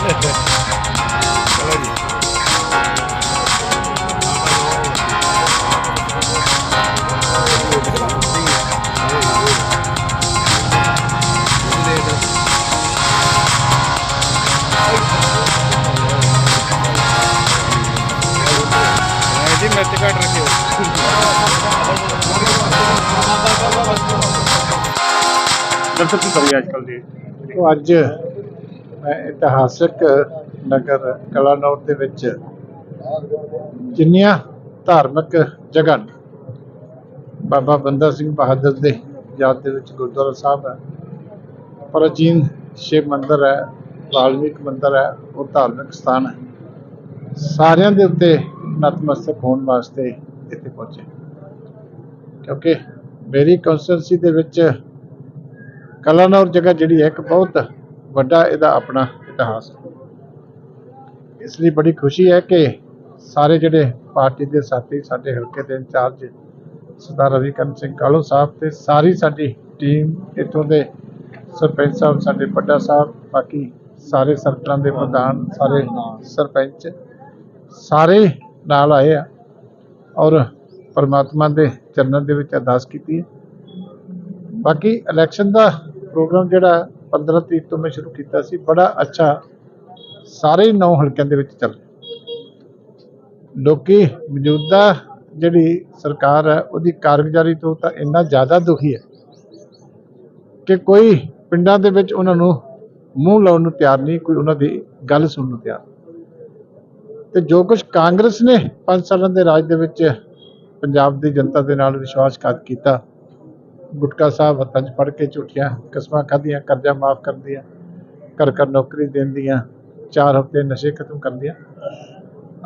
ਚਲੋ ਜੀ ਜੀ ਮਿਰਚ ਘੱਟ ਰੱਖਿਓ ਦਰਸ਼ਕ ਕੀ ਕਰੀਏ ਅੱਜ ਕੱਲ ਦੇ ਉਹ ਅੱਜ ਮੈਂ ਇਤਿਹਾਸਕ ਨਗਰ ਕਲਾਨੌਰ ਦੇ ਵਿੱਚ ਜਿੰਨੀਆਂ ਧਾਰਮਿਕ ਜਗ੍ਹਾ ਨੇ, ਬਾਬਾ ਬੰਦਾ ਸਿੰਘ ਬਹਾਦਰ ਦੇ ਯਾਦ ਦੇ ਵਿੱਚ ਗੁਰਦੁਆਰਾ ਸਾਹਿਬ ਹੈ, ਪ੍ਰਾਚੀਨ ਸ਼ਿਵ ਮੰਦਿਰ ਹੈ, ਵਾਲਮੀਕ ਮੰਦਿਰ ਹੈ, ਉਹ ਧਾਰਮਿਕ ਸਥਾਨ ਹੈ। ਸਾਰਿਆਂ ਦੇ ਉੱਤੇ ਨਤਮਸਤਕ ਹੋਣ ਵਾਸਤੇ ਇੱਥੇ ਪਹੁੰਚੇ। ਕਿਉਂਕਿ ਮੇਰੀ ਕੌਂਸਟੈਂਸੀ ਦੇ ਵਿੱਚ ਕਲਾਨੌਰ ਜਗ੍ਹਾ ਜਿਹੜੀ ਹੈ ਇੱਕ ਬਹੁਤ ਵੱਡਾ ਇਹਦਾ ਆਪਣਾ ਇਤਿਹਾਸ। ਇਸ ਲਈ ਬੜੀ ਖੁਸ਼ੀ ਹੈ ਕਿ ਸਾਰੇ ਜਿਹੜੇ ਪਾਰਟੀ ਦੇ ਸਾਥੀ, ਸਾਡੇ ਹਲਕੇ ਦੇ ਇੰਚਾਰਜ ਸਰਦਾਰ ਰਵੀਕਰਨ ਸਿੰਘ ਕਾਲੋ ਸਾਹਿਬ ਤੇ ਸਾਰੀ ਸਾਡੀ ਟੀਮ ਇੱਥੋਂ ਦੇ ਸਰਪੰਚ ਸਾਹਿਬ, ਸਾਡੇ ਵੱਡਾ ਸਾਹਿਬ, ਬਾਕੀ ਸਾਰੇ ਸਰਕਲਾਂ ਦੇ ਪ੍ਰਧਾਨ, ਸਾਰੇ ਸਰਪੰਚ ਸਾਰੇ ਨਾਲ ਆਏ ਆ ਔਰ ਪਰਮਾਤਮਾ ਦੇ ਚਰਨਾਂ ਦੇ ਵਿੱਚ ਅਰਦਾਸ ਕੀਤੀ ਬਾਕੀ ਇਲੈਕਸ਼ਨ ਦਾ ਪ੍ਰੋਗਰਾਮ ਜਿਹੜਾ 15 ਤਰੀਕ ਤੋਂ ਮੈਂ ਸ਼ੁਰੂ ਕੀਤਾ ਸੀ, ਬੜਾ ਅੱਛਾ ਸਾਰੇ ਨੌ ਹਲਕਿਆਂ ਦੇ ਵਿੱਚ ਚੱਲ ਰਿਹਾ ਲੋਕੀ ਮੌਜੂਦਾ ਜਿਹੜੀ ਸਰਕਾਰ ਹੈ, ਉਹਦੀ ਕਾਰਗੁਜ਼ਾਰੀ ਤੋਂ ਤਾਂ ਇੰਨਾ ਜ਼ਿਆਦਾ ਦੁਖੀ ਹੈ ਕਿ ਕੋਈ ਪਿੰਡਾਂ ਦੇ ਵਿੱਚ ਉਹਨਾਂ ਨੂੰ ਮੂੰਹ ਲਾਉਣ ਨੂੰ ਤਿਆਰ ਨਹੀਂ, ਕੋਈ ਉਹਨਾਂ ਦੀ ਗੱਲ ਸੁਣਨ ਨੂੰ ਤਿਆਰ ਨਹੀਂ। ਤੇ ਜੋ ਕੁਝ ਕਾਂਗਰਸ ਨੇ 5 ਸਾਲਾਂ ਦੇ ਰਾਜ ਦੇ ਵਿੱਚ ਪੰਜਾਬ ਦੀ ਜਨਤਾ ਦੇ ਨਾਲ ਵਿਸ਼ਵਾਸਘਾਤ ਕੀਤਾ ਗੁਟਕਾ ਸਾਹਿਬ ਹੱਥਾਂ 'ਚ ਫੜ ਕੇ ਝੂਠੀਆਂ ਕਸਮਾਂ ਖਾਧੀਆਂ ਕਰਜ਼ਾ ਮਾਫ ਕਰ ਦਿਆ ਘਰ ਘਰ ਨੌਕਰੀ ਦੇਣ ਦੀਆਂ ਚਾਰ ਹਫ਼ਤੇ ਨਸ਼ੇ ਖਤਮ ਕਰ ਦਿਆ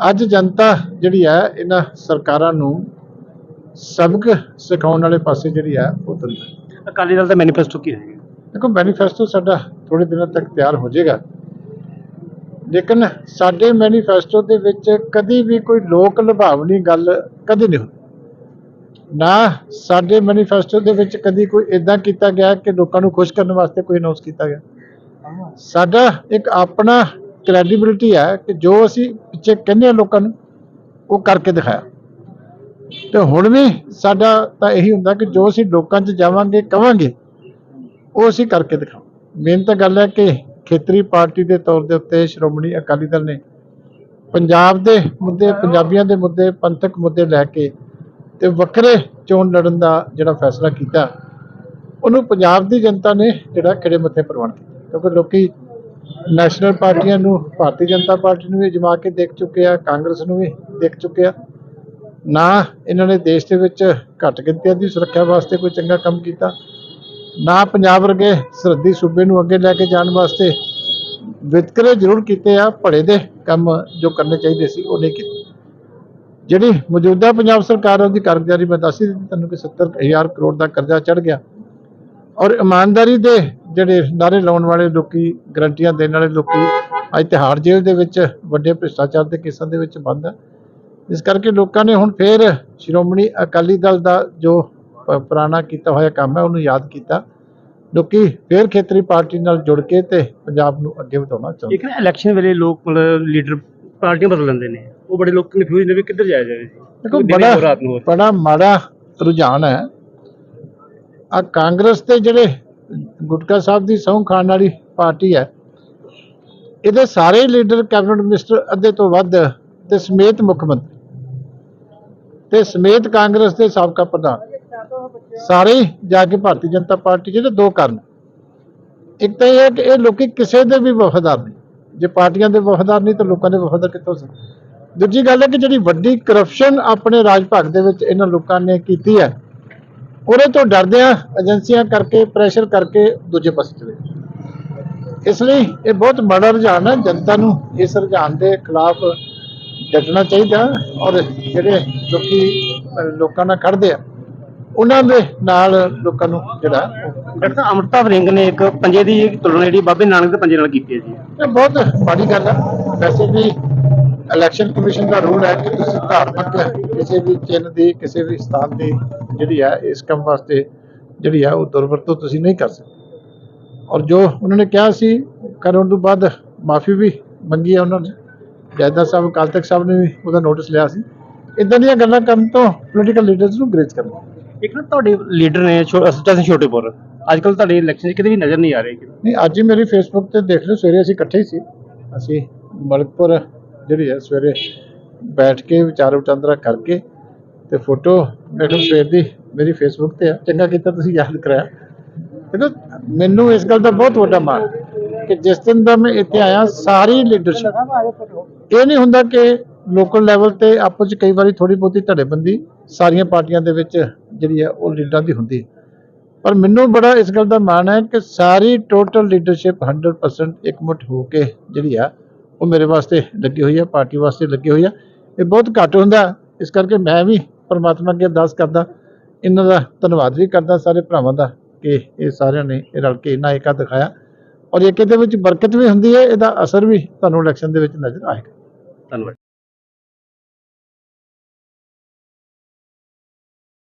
ਅੱਜ ਜਨਤਾ ਜਿਹੜੀ ਹੈ ਇਹਨਾਂ ਸਰਕਾਰਾਂ ਨੂੰ ਸਬਕ ਸਿਖਾਉਣ ਵਾਲੇ ਪਾਸੇ ਜਿਹੜੀ ਹੈ ਉਹ ਤੁਰੀ ਹੈ ਅਕਾਲੀ ਦਲ ਦਾ ਮੈਨੀਫੈਸਟੋ ਕੀ ਹੈ ਦੇਖੋ ਮੈਨੀਫੈਸਟੋ ਸਾਡਾ ਥੋੜੇ ਦਿਨਾਂ ਤੱਕ ਤਿਆਰ ਹੋ ਜਾਏਗਾ। ਲੇਕਿਨ ਸਾਡੇ ਮੈਨੀਫੈਸਟੋ ਦੇ ਵਿੱਚ ਕਦੀ ਵੀ ਕੋਈ ਲੋਕ ਲੁਭਾਵਣੀ ਗੱਲ ਕਦੀ ਨਹੀਂ ਹੋਈ ਨਾ, ਸਾਡੇ ਮੈਨੀਫੈਸਟੋ ਦੇ ਵਿੱਚ ਕਦੀ ਕੋਈ ਇਦਾਂ ਕੀਤਾ ਗਿਆ ਕਿ ਲੋਕਾਂ ਨੂੰ ਖੁਸ਼ ਕਰਨ ਵਾਸਤੇ ਕੋਈ ਅਨਾਉਂਸ ਕੀਤਾ ਗਿਆ। ਸਾਡਾ ਇੱਕ ਆਪਣਾ ਕ੍ਰੈਡੀਬਿਲਿਟੀ ਹੈ ਕਿ ਜੋ ਅਸੀਂ ਪਿੱਛੇ ਕਹਿੰਦੇ ਆ ਲੋਕਾਂ ਨੂੰ, ਉਹ ਕਰਕੇ ਦਿਖਾਇਆ। ਤੇ ਹੁਣ ਵੀ ਸਾਡਾ ਤਾਂ ਇਹੀ ਹੁੰਦਾ ਕਿ ਜੋ ਅਸੀਂ ਲੋਕਾਂ 'ਚ ਜਾਵਾਂਗੇ, ਕਵਾਂਗੇ, ਉਹ ਅਸੀਂ ਕਰਕੇ ਦਿਖਾਵਾਂ ਮੇਨ ਤਾਂ ਗੱਲ ਹੈ ਕਿ ਖੇਤਰੀ ਪਾਰਟੀ ਦੇ ਤੌਰ ਦੇ ਉੱਤੇ ਸ਼੍ਰੋਮਣੀ ਅਕਾਲੀ ਦਲ ਨੇ ਪੰਜਾਬ ਦੇ ਮੁੱਦੇ, ਪੰਜਾਬੀਆਂ ਦੇ ਮੁੱਦੇ, ਪੰਥਕ ਮੁੱਦੇ ਲੈ ਕੇ ਤੇ ਵੱਖਰੇ ਚੋਣ ਲੜਨ ਦਾ ਜਿਹੜਾ ਫੈਸਲਾ ਕੀਤਾ, ਉਹਨੂੰ ਪੰਜਾਬ ਦੀ ਜਨਤਾ ਨੇ ਜਿਹੜਾ ਖਿੜੇ ਮੱਥੇ ਪ੍ਰਵਾਨ ਕੀਤਾ। ਕਿਉਂਕਿ ਲੋਕੀ ਨੈਸ਼ਨਲ ਪਾਰਟੀਆਂ ਨੂੰ, ਭਾਰਤੀ ਜਨਤਾ ਪਾਰਟੀ ਨੂੰ ਵੀ ਜਮਾ ਕੇ ਦੇਖ ਚੁੱਕੇ ਆ, ਕਾਂਗਰਸ ਨੂੰ ਵੀ ਦੇਖ ਚੁੱਕੇ ਆ। ਨਾ ਇਹਨਾਂ ਨੇ ਦੇਸ਼ ਦੇ ਵਿੱਚ ਘੱਟ ਗਿਣਤੀਆਂ ਦੀ ਸੁਰੱਖਿਆ ਵਾਸਤੇ ਕੋਈ ਚੰਗਾ ਕੰਮ ਕੀਤਾ, ਨਾ ਪੰਜਾਬ ਵਰਗੇ ਸਰਹੱਦੀ ਸੂਬੇ ਨੂੰ ਅੱਗੇ ਲੈ ਕੇ ਜਾਣ ਵਾਸਤੇ ਵਿਤਕਰੇ ਜ਼ਰੂਰ ਕੀਤੇ ਆ ਭੜੇ ਦੇ ਕੰਮ ਜੋ ਕਰਨੇ ਚਾਹੀਦੇ ਸੀ, ਉਹ ਨਹੀਂ ਕੀਤੇ। ਜਿਹੜੀ ਮੌਜੂਦਾ ਪੰਜਾਬ ਸਰਕਾਰ ਉਹਦੀ ਕਾਰਗੁਜ਼ਾਰੀ ਮੈਂ ਦੱਸ ਹੀ ਦਿੱਤੀ ਤੁਹਾਨੂੰ ਕਿ 70000 ਕਰੋੜ ਦਾ ਕਰਜ਼ਾ ਚੜ ਗਿਆ। ਔਰ ਇਮਾਨਦਾਰੀ ਦੇ ਜਿਹੜੇ ਨਾਰੇ ਲਾਉਣ ਵਾਲੇ ਲੋਕੀ, ਗਰੰਟੀਆਂ ਦੇਣ ਵਾਲੇ ਲੋਕੀ, ਅੱਜ ਤਿਹਾੜ ਜੇਲ੍ਹ ਦੇ ਵਿੱਚ ਵੱਡੇ ਭ੍ਰਿਸ਼ਟਾਚਾਰ ਦੇ ਕੇਸਾਂ ਦੇ ਵਿੱਚ ਬੰਦ ਹੈ ਇਸ ਕਰਕੇ ਲੋਕਾਂ ਨੇ ਹੁਣ ਫੇਰ ਸ਼੍ਰੋਮਣੀ ਅਕਾਲੀ ਦਲ ਦਾ ਜੋ ਪੁਰਾਣਾ ਕੀਤਾ ਹੋਇਆ ਕੰਮ ਹੈ, ਉਹਨੂੰ ਯਾਦ ਕੀਤਾ। ਲੋਕੀ ਫੇਰ ਖੇਤਰੀ ਪਾਰਟੀ ਨਾਲ ਜੁੜ ਕੇ ਤੇ ਪੰਜਾਬ ਨੂੰ ਅੱਗੇ ਵਧਾਉਣਾ ਚਾਹੁੰਦੇ ਇੱਕ ਇਲੈਕਸ਼ਨ ਵੇਲੇ ਲੋਕ ਲੀਡਰ ਪਾਰਟੀਆਂ ਬਦਲ ਲੈਂਦੇ ਨੇ। ਉਹ ਬੜੇ ਲੋਕ ਕਨਫਿਊਜ਼ ਨੇ ਵੀ ਕਿੱਧਰ ਜਾਇਆ ਜਾਵੇ ਜੀ। ਦੇਖੋ ਦਿਨੇ ਬੜਾ ਹੋਰ ਰਾਤ ਨੂੰ ਹੋਰ। ਬੜਾ ਮਾੜਾ ਰੁਝਾਨ ਹੈ। ਆ ਕਾਂਗਰਸ ਤੇ ਜਿਹੜੇ ਗੁਟਕਾ ਸਾਹਿਬ ਦੀ ਸਹੁੰ ਖਾਣ ਵਾਲੀ ਪਾਰਟੀ ਹੈ ਇਹਦੇ ਸਾਰੇ ਲੀਡਰ ਕੈਬਨਿਟ ਮਿਨਿਸਟਰ ਅੱਧੇ ਤੋਂ ਵੱਧ ਤੇ ਸਮੇਤ ਮੁੱਖ ਮੰਤਰੀ ਤੇ ਸਮੇਤ ਕਾਂਗਰਸ ਦੇ ਸਾਬਕਾ ਪ੍ਰਧਾਨ। ਸਾਰੇ ਹੀ ਜਾ ਕੇ ਭਾਰਤੀ ਜਨਤਾ ਪਾਰਟੀ ਜਿਹਦੇ ਦੋ ਕਾਰਨ। ਇੱਕ ਤਾਂ ਇਹ ਹੈ ਕਿ ਇਹ ਲੋਕੀ ਕਿਸੇ ਦੇ ਵੀ ਵਫਾਦਾਰ ਨਹੀਂ। ਜੇ ਪਾਰਟੀਆਂ ਦੇ ਵਫਾਦਾਰ ਨਹੀਂ ਤਾਂ ਲੋਕਾਂ ਦੇ ਵਫਾਦਾਰ ਕਿੱਥੋਂ ਸੀ ਦੂਜੀ ਗੱਲ ਹੈ ਕਿ ਜਿਹੜੀ ਵੱਡੀ ਕਰਪਸ਼ਨ ਆਪਣੇ ਰਾਜ ਭਾਗ ਦੇ ਵਿੱਚ ਇਹਨਾਂ ਲੋਕਾਂ ਨੇ ਕੀਤੀ ਹੈ ਉਹਦੇ ਤੋਂ ਡਰਦੇ ਆ ਏਜੰਸੀਆਂ ਕਰਕੇ ਪ੍ਰੈਸ਼ਰ ਕਰਕੇ ਦੂਜੇ ਪਾਸੇ ਚਲੇ। ਇਸ ਲਈ ਇਹ ਬਹੁਤ ਮਾੜਾ ਰੁਝਾਨ ਹੈ ਜਨਤਾ ਨੂੰ ਇਸ ਰੁਝਾਨ ਦੇ ਖਿਲਾਫ ਡਟਣਾ ਚਾਹੀਦਾ ਔਰ ਜਿਹੜੇ ਲੋਕੀ ਲੋਕਾਂ ਨਾਲ ਖੜਦੇ ਆ ਉਹਨਾਂ ਦੇ ਨਾਲ ਲੋਕਾਂ ਨੂੰ ਜਿਹੜਾ ਡਾਕਟਰ ਅਮਰਤਾ ਵਰਿੰਗ ਨੇ ਇੱਕ ਪੰਜੇ ਦੀ ਤੁਲਨਾ ਜਿਹੜੀ ਬਾਬੇ ਨਾਨਕ ਦੇ ਪੰਜੇ ਨਾਲ ਕੀਤੀ ਹੈ ਜੀ ਇਹ ਬਹੁਤ ਮਾੜੀ ਗੱਲ ਹੈ ਵੈਸੇ ਵੀ ਇਲੈਕਸ਼ਨ ਕਮਿਸ਼ਨ ਦਾ ਰੂਲ ਹੈ ਕਿ ਤੁਸੀਂ ਧਾਰਮਿਕ ਕਿਸੇ ਵੀ ਚਿੰਨ੍ਹ ਦੀ ਕਿਸੇ ਵੀ ਸਥਾਨ ਦੀ ਜਿਹੜੀ ਹੈ ਇਸ ਕੰਮ ਵਾਸਤੇ ਜਿਹੜੀ ਹੈ ਉਹ ਦੁਰਵਰਤੋਂ ਤੁਸੀਂ ਨਹੀਂ ਕਰ ਸਕਦੇ। ਔਰ ਜੋ ਉਹਨਾਂ ਨੇ ਕਿਹਾ ਸੀ ਕਰਨ ਤੋਂ ਬਾਅਦ ਮਾਫੀ ਵੀ ਮੰਗੀ ਹੈ ਉਹਨਾਂ ਨੇ। ਜੈਦਾ ਸਾਹਿਬ ਅਕਾਲ ਤਖਤ ਸਾਹਿਬ ਨੇ ਵੀ ਉਹਦਾ ਨੋਟਿਸ ਲਿਆ ਸੀ। ਇਦਾਂ ਦੀਆਂ ਗੱਲਾਂ ਕਰਨ ਤੋਂ ਪੋਲੀਟੀਕਲ ਲੀਡਰਸ ਨੂੰ ਗਰੇਜ ਕਰਨਾ। ਇੱਕ ਨਾ ਤੁਹਾਡੇ ਲੀਡਰ ਨੇ ਸੱਚਾ ਸਿੰਘ ਛੋਟੇਪੁਰ ਅੱਜ ਕੱਲ ਤੁਹਾਡੇ ਇਲੈਕਸ਼ਨ 'ਚ ਕਿਤੇ ਵੀ ਨਜ਼ਰ ਨਹੀਂ ਆ ਰਹੇ? ਨਹੀਂ ਅੱਜ ਹੀ ਮੇਰੀ ਫੇਸਬੁੱਕ ਤੇ ਦੇਖ ਲਓ ਸਵੇਰੇ ਅਸੀਂ ਇਕੱਠੇ ਹੀ ਸੀ। ਅਸੀਂ ਮਲਕਪੁਰ ਜਿਹੜੀ ਹੈ ਸਵੇਰੇ ਬੈਠ ਕੇ ਵਿਚਾਰ ਵਟਾਂਦਰਾ ਕਰਕੇ ਤੇ ਫੋਟੋ ਮੈਡਮ ਕੋਲ ਸਵੇਰ ਦੀ ਮੇਰੀ ਫੇਸਬੁੱਕ ਤੇ ਆ। ਚੰਗਾ ਕੀਤਾ ਤੁਸੀਂ ਯਾਦ ਕਰਾਇਆ। ਦੇਖੋ ਮੈਨੂੰ ਇਸ ਗੱਲ ਦਾ ਬਹੁਤ ਵੱਡਾ ਮਾਣ ਕਿ ਜਿਸ ਦਿਨ ਦਾ ਮੈਂ ਇੱਥੇ ਆਇਆ, ਸਾਰੀ ਲੀਡਰਸ਼ਿਪ ਇਹ ਨਹੀਂ ਹੁੰਦਾ ਕਿ ਲੋਕਲ ਲੈਵਲ ਤੇ ਆਪਸ ਚ ਕਈ ਵਾਰੀ ਥੋੜੀ ਬਹੁਤੀ ਧੜੇਬੰਦੀ ਸਾਰੀਆਂ ਪਾਰਟੀਆਂ ਦੇ ਵਿੱਚ ਜਿਹੜੀ ਹੈ ਉਹ ਲੀਡਰਾਂ ਦੀ ਹੁੰਦੀ ਹੈ। ਪਰ ਮੈਨੂੰ ਬੜਾ ਇਸ ਗੱਲ ਦਾ ਮਾਣ ਹੈ ਕਿ ਸਾਰੀ ਟੋਟਲ ਲੀਡਰਸ਼ਿਪ 100% ਇਕਮੁੱਠ ਹੋ ਕੇ ਜਿਹੜੀ ਆ ਉਹ ਮੇਰੇ ਵਾਸਤੇ ਲੱਗੀ ਹੋਈ ਹੈ ਪਾਰਟੀ ਵਾਸਤੇ ਲੱਗੀ ਹੋਈ ਹੈ ਇਹ ਬਹੁਤ ਘੱਟ ਹੁੰਦਾ। ਇਸ ਕਰਕੇ ਮੈਂ ਵੀ ਪਰਮਾਤਮਾ ਅੱਗੇ ਅਰਦਾਸ ਕਰਦਾ। ਇਹਨਾਂ ਦਾ ਧੰਨਵਾਦ ਵੀ ਕਰਦਾ ਸਾਰੇ ਭਰਾਵਾਂ ਦਾ ਕਿ ਇਹ ਸਾਰਿਆਂ ਨੇ ਇਹ ਰਲ ਕੇ ਇਹਨਾਂ ਏਕਾ ਦਿਖਾਇਆ। ਔਰ ਏਕੇ ਦੇ ਵਿੱਚ ਬਰਕਤ ਵੀ ਹੁੰਦੀ ਹੈ, ਇਹਦਾ ਅਸਰ ਵੀ ਤੁਹਾਨੂੰ ਇਲੈਕਸ਼ਨ ਦੇ ਵਿੱਚ ਨਜ਼ਰ ਆਏਗਾ। ਧੰਨਵਾਦ।